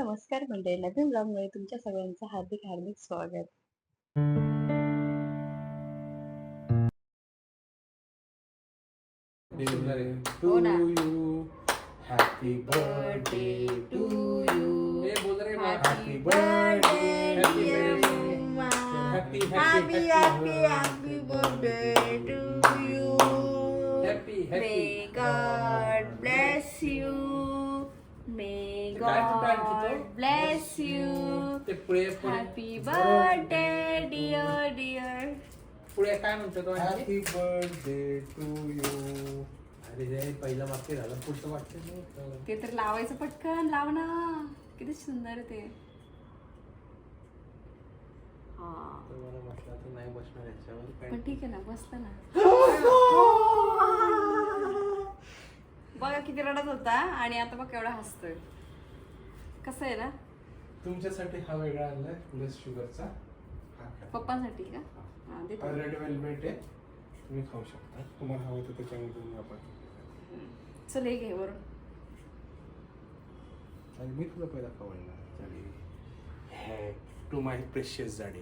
नमस्कार मंडळी नवीन ब्लॉगमध्ये तुमच्या सगळ्यांचं हार्दिक हार्दिक स्वागत. टू यू तुटलं आणखी God तो? bless you. ते पुढे Happy birthday, dear, dear. पुढे काय म्हणतो तो? Happy birthday to you. अरे रे पहिलं वाक्य झालं पुढचं वाक्य नाही. ते तर लावायचं पटकन लाव ना किती सुंदर आहे ते हा तर मला म्हटलं तू नाही बसणार याच्यावर काय पण ठीक आहे ना बसलं ना बघा किती रडत होता आणि आता बघ केवढा हसतोय कसं आहे ना? तुमच्यासाठी हा वेगळा आणलाय प्लस शुगरचा. पप्पांसाठी का? हा. देतो. रेड वेलवेट आहे. तुम्ही खाऊ शकता. तुम्हाला हवं तर त्याच्यामध्ये तुम्ही आपण चल हे घे वरून. आणि मी तुला पहिला खवळणार जाडी. हे टू माय प्रेशियस जाडी.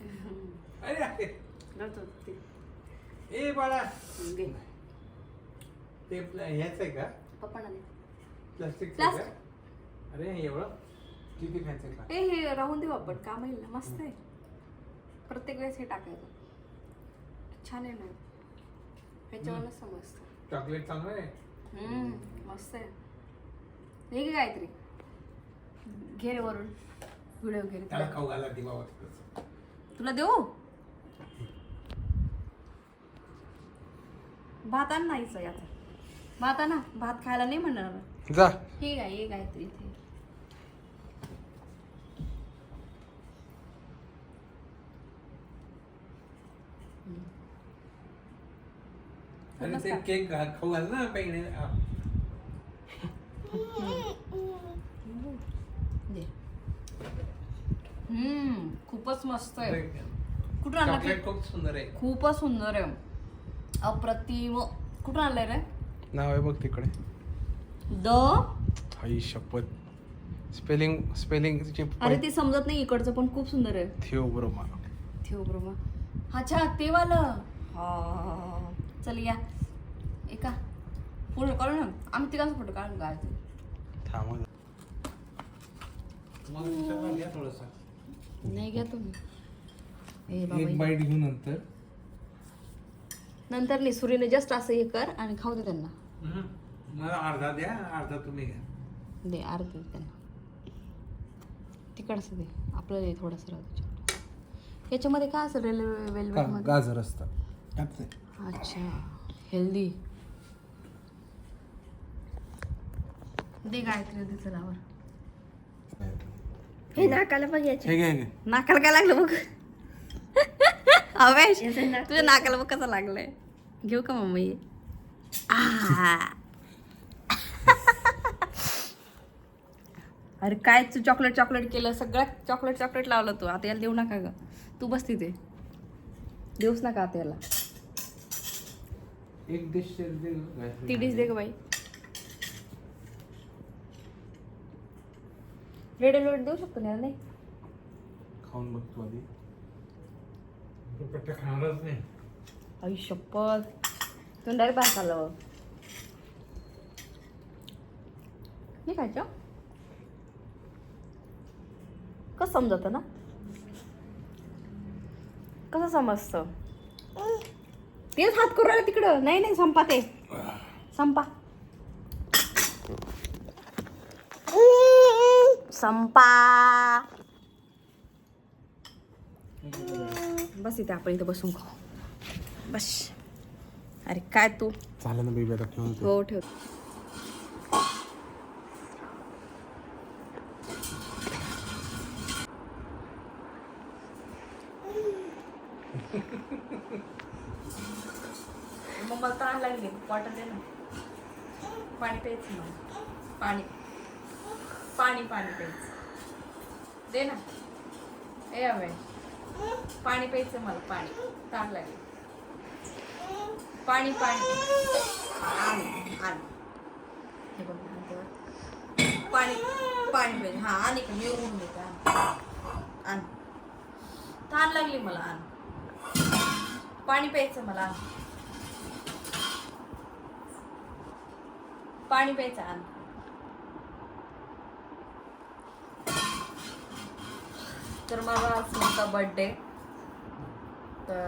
अरे अरे. रडत होती ती. ए बाळा. घे. ते ह्याच आहे का? पप्पांना दे. प्लास्टिक. Plastic. अरे हे एवढं? किती खायचं का ए हे राहून देऊ आपण काम येईल ना मस्त आहे. प्रत्येक वेळेस हे टाकायचं. छान आहे ना. ह्याच्यावरच समजतं. चॉकलेट चांगलं आहे? हम्म, मस्त आहे. हे घे काहीतरी घे रे वरून व्हिडिओ घे रे त्याला तुला. खाऊ घाला दिवा तुला देऊ? भात आण नाहीच याचा. भात आणा भात खायला नाही म्हणणार. जा. हे काय हे काहीतरी इथे. अरे ते केक घा- खाऊ घाल ना दे. हम्म खूपच मस्त आहे. कुठून आणला चॉकलेट? खूप सुंदर आहे. खूपच सुंदर आहे. अप्रतिम. कुठून आणलंय रे? नाव आहे बघ तिकडे. द? आई शपथ. स्पेलिंग स्पेलिंग अरे ते समजत नाही इकडचं पण खूप सुंदर आहे. थिओब्रोमा. ठेव ब्रह्मा अच्छा ते वालं हा. चल या. एका. फोटो काढू ना. आम्ही तिघांचा फोटो काढून काय थांब मग तुमच्याकडे घ्या थोडंसं. नाही घ्या तुम्ही. एक बाबा बाईट घेऊ नंतर. नंतर निसुरीने जस्ट असं हे कर आणि खाऊ दे त्यांना. मला अर्धा द्या अर्धा तुम्ही घ्या. दे अर्ध त्यांना. तिकडचं दे. आपल्याला दे थोडंसं राहू त्याच्यात. याच्यामध्ये काय असेल रेल्वे वेल्वेटमध्ये गाजर असतं. अच्छा हेल्दी दे गायत्री दे चलावर हे नाकाला पण यायचे हे घे हे घे. नाकाला काय लागलं बघ? अवेश तुझ्या नाकाला बघ कसं लागलंय. घेऊ का मम्मी? आ. अरे काय तू चॉकलेट चॉकलेट केलं? सगळं चॉकलेट चॉकलेट लावलं तू. आता याला देऊ नका ग. तू बस तिथे. देऊच नका आता याला. एक डिश दे. ती डिश दे ग बाई. रेड वेलवेट देऊ शकतो ना नाही? खाऊन बघ तू आधी. तू पट्ट खाणारच नाही. आई शपथ. डायरेक्ट भात आलं नाही खायचं कसं समजत ना? कसं समजतं? तेच हात करू राहिला तिकडं. नाही नाही संपा ते. संपा. संपा. बस इथे आपण इथे बसून खाऊ. बस. अरे काय तू? झालं ना बेबी आता ठेवून. हो ठेव. मग मला ताण लागली वाटत आहे ना. पाणी प्यायचं ना पाणी. पाणी पाणी प्यायचं. दे ना. ए अवे पाणी प्यायचं मला पाणी. ताण लागेल. पाणी पाणी. आणि आण. हे बघ, पाणी पाणी पाहिजे हा आणि का मी उघडून घेते आण. आण. लागली मला आण. पाणी प्यायचं मला. पाणी प्यायचं आण. तर माझा आज होता बर्थडे तर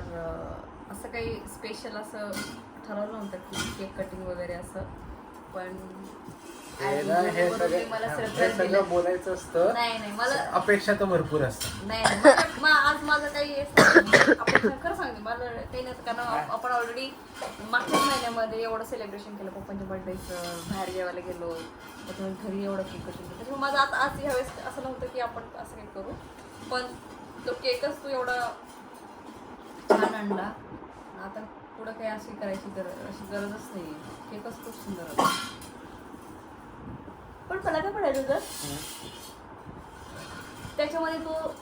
असं काही स्पेशल असं ठरवलं नव्हतं की केक कटिंग वगैरे असं. पण हे ना, हे सगळं मला हे सरप्राईज सगळं दिलं. बोलायचं असतं. नाही नाही मला अपेक्षा तर भरपूर असतात. नाही नाही. माझ्या- मा- आज माझं काही हेच नाही. आपण खरं सांगते. मला काही नाही कारण आप- आपण ऑलरेडी मागच्या महिन्यामध्ये एवढं सेलिब्रेशन केलं. पप्पांच्या बर्थडेचं बाहेर जेवायला गेलो. त्याच्यामुळे घरी एवढं केक कटिंग केलं त्याच्यामुळे माझं आता आज ह्यावेळेस असं नव्हतं की आपण असं काही करू. पण तो केकच तू एवढा छान आणला. आता पुढं काही अशी करायची गरज अशी गरजच नाही. केकच खूप सुंदर होता. पण मला काय पडायचं तर त्याच्यामध्ये तो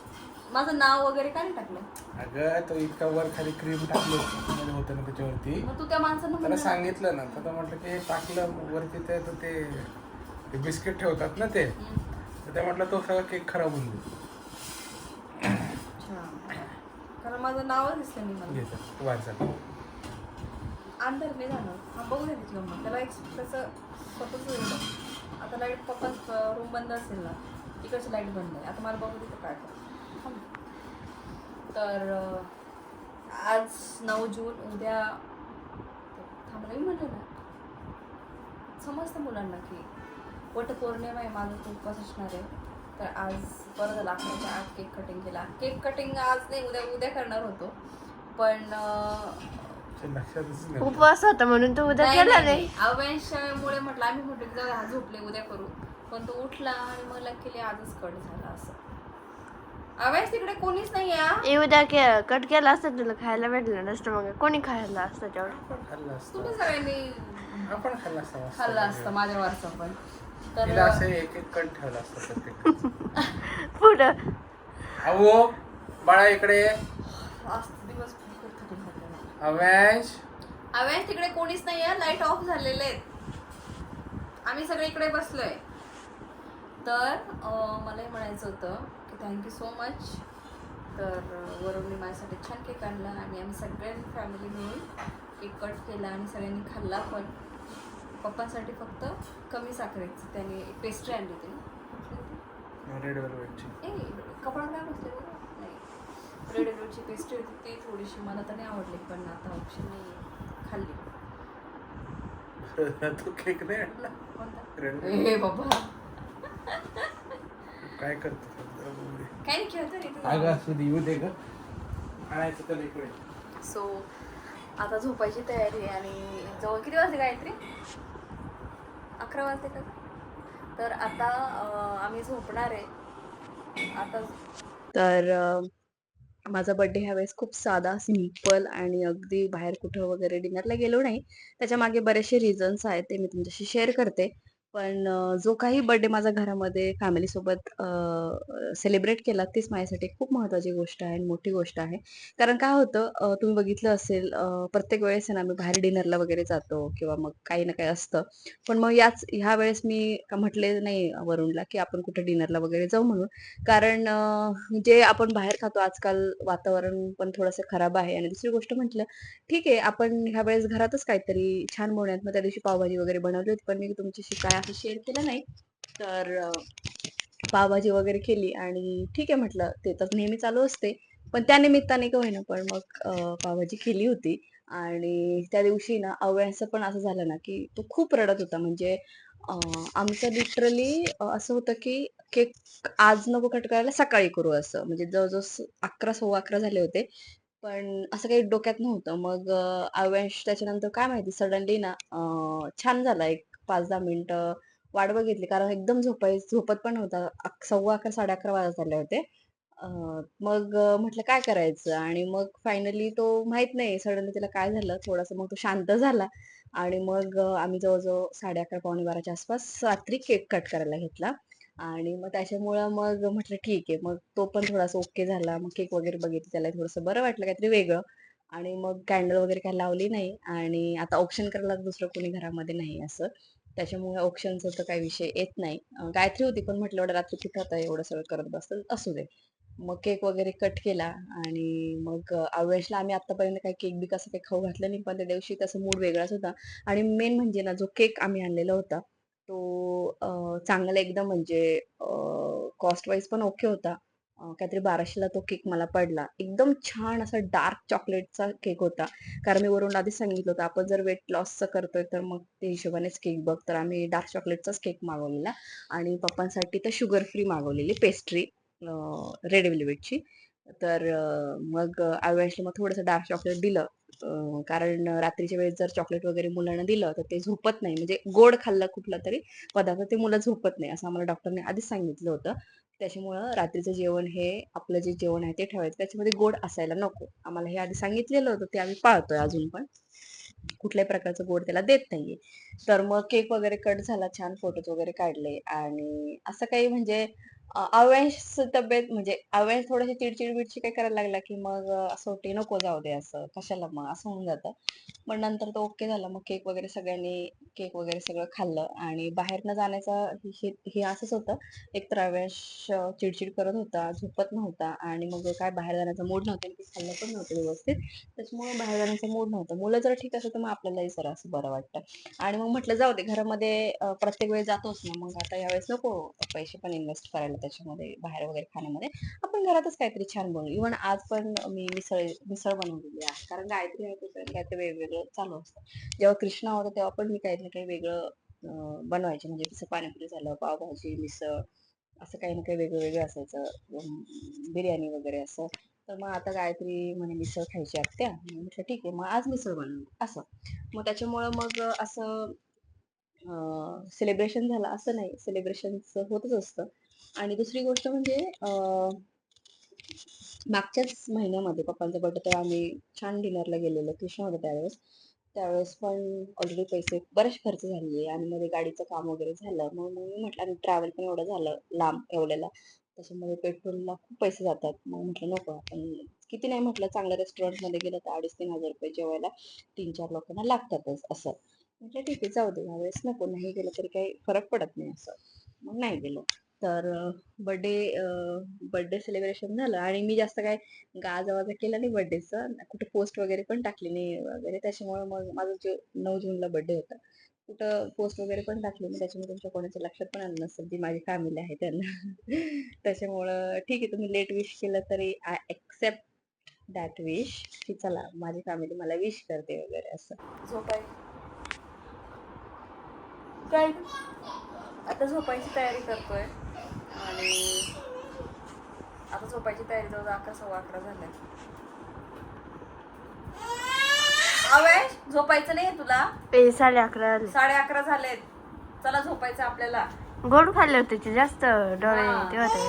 माझं नाव वगैरे का नाही टाकलं? अगं तो इतका वर खाली क्रीम टाकलं मध्ये होतं ना त्याच्यावरती. मग तू त्या माणसांना त्याला म्हणलं ना, सांगितलं ना तर तो म्हटलं की हे टाकलं वरती ते तर ते ते बिस्किट ठेवतात ना ते. तर ते म्हटलं तो सगळा केक खराब होऊन जाईल अच्छा. कारण माझं नावच दिसलं नाही मला. घेतात बाहेर चाल अंधार नाही झालं. हा बघू दे तिथलं मग. त्याला एक कसं स्वतःच येतं आता लाइट पप्पा रूम बंद असेल ना तिकडची लाइट बंद आहे. आता मला बघू तिथं काय करतो. थांब. तर आज नऊ जून उद्या थांबलं मी म्हटलं ना. समजतं मुलांना की वटपौर्णिमा आहे माझं तो उपवास असणार आहे. तर आज परत लाकडाच्या आत केक कटिंग केला. केक कटिंग आज नाही उद्या उद्या करणार होतो. पण उपवास होता म्हणून तू उद्या केला नाही अवयांशामुळे म्हटलं आम्ही म्हटलं जाऊ हा झोपले उद्या करू. पण तो उठला आणि मला केले आजच कट झाला असं. अवयांश तिकडे कोणीच नाही या ए, उद्या के कट केला असतं तुला खायला भेटलं नसतं मग. कोणी खायला असतं तेवढं? खाल्लं तुम्ही असतं सगळ्यांनी आपण खाल्लं असतं मस्त. खाल्लं असतं माझ्या वारचं पण. तर तिला असं एक एक कण ठेवलं असतं प्रत्येक पुढं. अहो बाळा इकडे. आज दिवस खूप थकून अवॅश? अवयांश तिकडे कोणीच नाही आहे लाइट ऑफ झालेले आहेत. आम्ही सगळे इकडे बसलोय. तर मला हे म्हणायचं होतं की थँक्यू सो मच तर वरुणने माझ्यासाठी छान केक आणला आणि आम्ही सगळ्यांनी फॅमिली मिळून केक कट केला आणि सगळ्यांनी खाल्ला. पण पप्पांसाठी फक्त कमी साखरेची. त्याने एक पेस्ट्री आणली होती ना. रेड वेलवेटची ए कपडा काय बसले रेड वेलवेटची पेस्ट्री होती ती थोडीशी मला तर नाही आवडली पण आता ऑप्शन नाही खाल्ली. तू केक नाही आणला? कोणता? बाबा. काय करतो काय खेळतो रे अगं तू असू दे येऊ दे ग. आणायचं तर इकडे सो आता झोपायची तयारी आहे आणि जवळ किती वाजले गायत्री? अकरा वाजले का? तर आता आम्ही झोपणार आहे. आता तर माझा बड्डे ह्या वेळेस खूप साधा सिंपल आणि अगदी बाहेर कुठं वगैरे डिनरला गेलो नाही. त्याच्यामागे बरेचसे रिझन्स आहेत ते मी तुमच्याशी शेअर करते. पण जो काही बर्थडे माझा घरामध्ये फॅमिलीसोबत सेलिब्रेट केला तीच माझ्यासाठी खूप महत्त्वाची गोष्ट आहे आणि मोठी गोष्ट आहे. कारण काय होतं तुम्ही बघितलं असेल प्रत्येक वेळेस आहे ना आम्ही बाहेर डिनरला वगैरे जातो किंवा मग काही ना काही असतं. पण मग याच ह्या वेळेस मी म्हटले नाही वरुणला की आपण कुठे डिनरला वगैरे जाऊ म्हणून. कारण जे आपण बाहेर खातो आजकाल वातावरण पण थोडंसं खराब आहे. आणि दुसरी गोष्ट म्हटलं ठीक आहे आपण ह्या वेळेस घरातच काहीतरी छान बनवूयात मग त्या दिवशी पावभाजी वगैरे बनवली होती पण मी तुमच्याशी काय आहे शेअर केलं नाही. तर पावभाजी वगैरे केली आणि ठीक आहे म्हटलं ते तर नेहमी चालू असते. पण त्या निमित्ताने का होईना पण मग पावभाजी केली होती. आणि त्या दिवशी ना अव्यांचं पण असं झालं ना की तो खूप रडत होता. म्हणजे आमचं लिटरली असं होतं की केक आज नको कट करायला सकाळी करू असं. म्हणजे जवळजवळ स- अकरा सव्वा अकरा झाले होते. पण असं काही डोक्यात नव्हतं. मग अं, अव्यांश त्याच्यानंतर काय माहिती सडनली ना छान झाला एक पाच दहा मिनिटं वाट बघितली. कारण एकदम झोपाय झोपत पण होता सव्वा अकरा साडे अकरा वाजत झाले होते. मग म्हटलं काय करायचं? आणि मग फायनली तो माहीत नाही. सडनली त्याला काय झालं? थोडासा मग तो शांत झाला. आणि मग आम्ही जवळजवळ साडे अकरा पावणे बाराच्या आसपास रात्री केक कट करायला घेतला. आणि मग त्याच्यामुळं मग म्हटलं ठीक आहे. मग तो पण थोडासा ओके झाला. मग केक वगैरे बघितलं. त्याला थोडंसं बरं वाटलं काहीतरी वेगळं. आणि मग कॅन्डल वगैरे काही लावली नाही. आणि आता ऑप्शन करायला दुसरं कोणी घरामध्ये नाही असं. त्याच्यामुळे ऑप्शनचा तर काही विषय येत नाही. गायत्री होती पण म्हटलं एवढं रात्री कुठं आता एवढं सगळं करत बसतं असू दे. मग केक वगैरे कट केला आणि मग अं, आम्ही आतापर्यंत काही केक बी कसं काही खाऊ घातलं नाही पण त्या दिवशी त्याचा मूड वेगळाच होता. आणि मेन म्हणजे ना जो केक आम्ही आणलेला होता तो चांगला एकदम म्हणजे कॉस्ट वाईज पण ओके होता. काहीतरी बाराशेला तो केक मला पडला. एकदम छान असा डार्क चॉकलेटचा केक होता. कारण मी वरून आधीच सांगितलं होतं आपण जर वेट लॉसचं करतोय तर मग ते हिशोबानेच केक बघ. तर आम्ही डार्क चॉकलेटचाच केक मागवलेला आणि पप्पांसाठी तर शुगर फ्री मागवलेली पेस्ट्री रेड वेल्वेटची तर मग आवेशला मग थोडंसं डार्क चॉकलेट दिलं. कारण रात्रीच्या वेळेस जर चॉकलेट वगैरे मुलांना दिलं तर ते झोपत नाही. म्हणजे गोड खाल्लं कुठला तरी पदार्थ ते मुलं झोपत नाही असं आम्हाला डॉक्टरने आधीच सांगितलं होतं. त्याच्यामुळं रात्रीचं जेवण हे आपलं जे जेवण आहे ते ठेवायचं. त्याच्यामध्ये गोड असायला नको. आम्हाला हे आधी सांगितलेलं होतं ते आम्ही पाळतोय अजून पण. कुठल्याही प्रकारचं गोड त्याला देत नाहीये. तर मग केक वगैरे कट झाला छान फोटोज वगैरे काढले आणि असं काही म्हणजे अं, तब्येत म्हणजे अव्यांश थोडीशी चिडचिड बिडची काय करायला लागला की मग असं होते नको जाऊ दे असं कशाला मग असं होऊन जातं. पण नंतर तो ओके झाला. मग केक वगैरे सगळ्यांनी केक वगैरे सगळं खाल्लं आणि बाहेर न जाण्याचा हे हे असंच होतं. एक तर अव्यांश चिडचिड करत होता झोपत नव्हता आणि मग काय बाहेर जाण्याचा मूड नव्हता आणि ते खाल्लं पण नव्हतं व्यवस्थित. त्याच्यामुळे बाहेर जाण्याचा मूड नव्हता. मुलं जर ठीक असेल तर मग आपल्यालाही जरा असं बरं वाटतं. आणि मग म्हटलं जाऊ दे घरामध्ये प्रत्येक वेळेस जातोच ना मग आता यावेळेस नको पैसे पण इन्व्हेस्ट करायला. त्याच्यामध्ये बाहेर वगैरे खाण्यामध्ये. आपण घरातच काहीतरी छान बनवू. इव्हन आज पण मी मिसळ मिसळ बनवलेली आहे. कारण गायत्री आहे तोपर्यंत काहीतरी वेगवेगळं चालू असतं. जेव्हा कृष्णा होता तेव्हा पण मी काही ना काही वेगळं बनवायचे. म्हणजे जसं पाणीपुरी झालं पावभाजी मिसळ असं काही ना काही वेगळं वेगळं असायचं. बिर्याणी वगैरे असं. तर मग आता गायत्री म्हणे मिसळ खायची आत्या. म्हटलं ठीक आहे मग आज मिसळ बनवू. असं. मग त्याच्यामुळं मग असं सेलिब्रेशन झालं. असं नाही. सेलिब्रेशनचं होतच असतं. आणि दुसरी गोष्ट म्हणजे मागच्याच महिन्यामध्ये पप्पांचा बर्थडे तेव्हा आम्ही छान डिनरला गेलेलो कृष्णामध्ये त्यावेळेस. त्यावेळेस पण ऑलरेडी पैसे बरेच खर्च झाले आणि मध्ये गाडीचं काम वगैरे झालं. मग मग मी म्हटलं आणि ट्रॅव्हल पण एवढं झालं लांब एवढ्याला. त्याच्यामध्ये पेट्रोलला खूप पैसे जातात. मग म्हटलं नको आपण किती नाही म्हटलं चांगल्या रेस्टॉरंटमध्ये गेलं तर अडीच तीन हजार रुपये जेवायला तीन चार लोकांना लागतातच असं. म्हटलं ठीक आहे जाऊ दे यावेळेस नको नाही गेलं तरी काही फरक पडत नाही असं. मग नाही गेलो. तर बर्थडे बर्थडे सेलिब्रेशन झालं आणि मी जास्त काय गाजावाजा केला नाही बर्थडेचं कुठे पोस्ट वगैरे पण टाकली नाही वगैरे. त्याच्यामुळे मग माझा जो नऊ जूनला बर्थडे होता कुठं पोस्ट वगैरे पण टाकली नाही. त्याच्यामुळे तुमच्या कोणाच्या लक्षात पण आलं नसेल जी माझी फॅमिली आहे त्यांना. त्याच्यामुळं ठीक आहे तुम्ही लेट विश केलं तरी आय एक्सेप्ट दॅट विश की चला माझी फॅमिली मला विश करते वगैरे असं. झोपाय. काय आता झोपायची तयारी करतोय. आणि आता झोपायची तयारी जवळ अकरा सव्वा अकरा झाल्या अवेश झोपायचं नाही तुला? ए साडे अकरा साडे अकरा झालेत. चला झोपायचं आपल्याला. गोड खाल्ले होते ते जास्त डोळे. ते होते.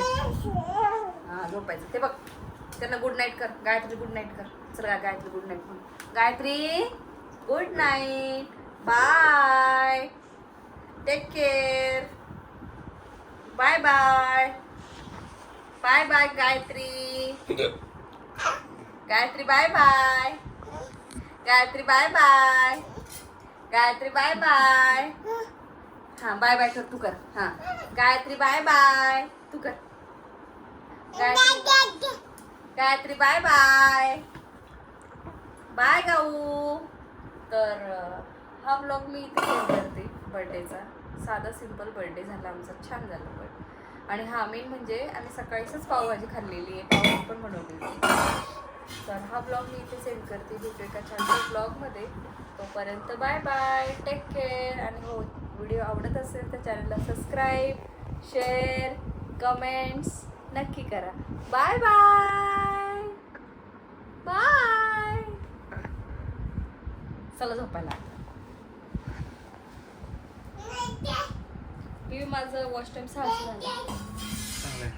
हा झोपायचं. ते बघ त्यांना गुड नाईट कर. गायत्री गुड नाईट कर. चल गायत्री गुड नाईट म्हण Gayatri good night bye take care bye bye bye bye Gayatri Gayatri bye bye Gayatri bye bye Gayatri bye bye हां बाय बाय कर तू कर. हां. गायत्री बाय बाय तू कर. Gayatri Gayatri bye bye bye गाऊ तर हम लोग मी इथे करते. बर्थडेचा. साधा सिंपल बर्थडे झाला आमचा. छान झाला पण. आणि हा मेन म्हणजे आम्ही सकाळीच पावभाजी खाल्लेली आहे. पावभाजी पण बनवलेली तर हा ब्लॉग मी इथे सेंड करते. भेटू एका छानशा ब्लॉगमध्ये. तोपर्यंत बाय बाय. टेक केअर आणि हो व्हिडिओ आवडत असेल तर चॅनलला सबस्क्राईब शेअर कमेंट्स नक्की करा. Bye bye. बाय. चला झोपायला. मी माझं वॉश टाईम सहाशे झालं चांगलं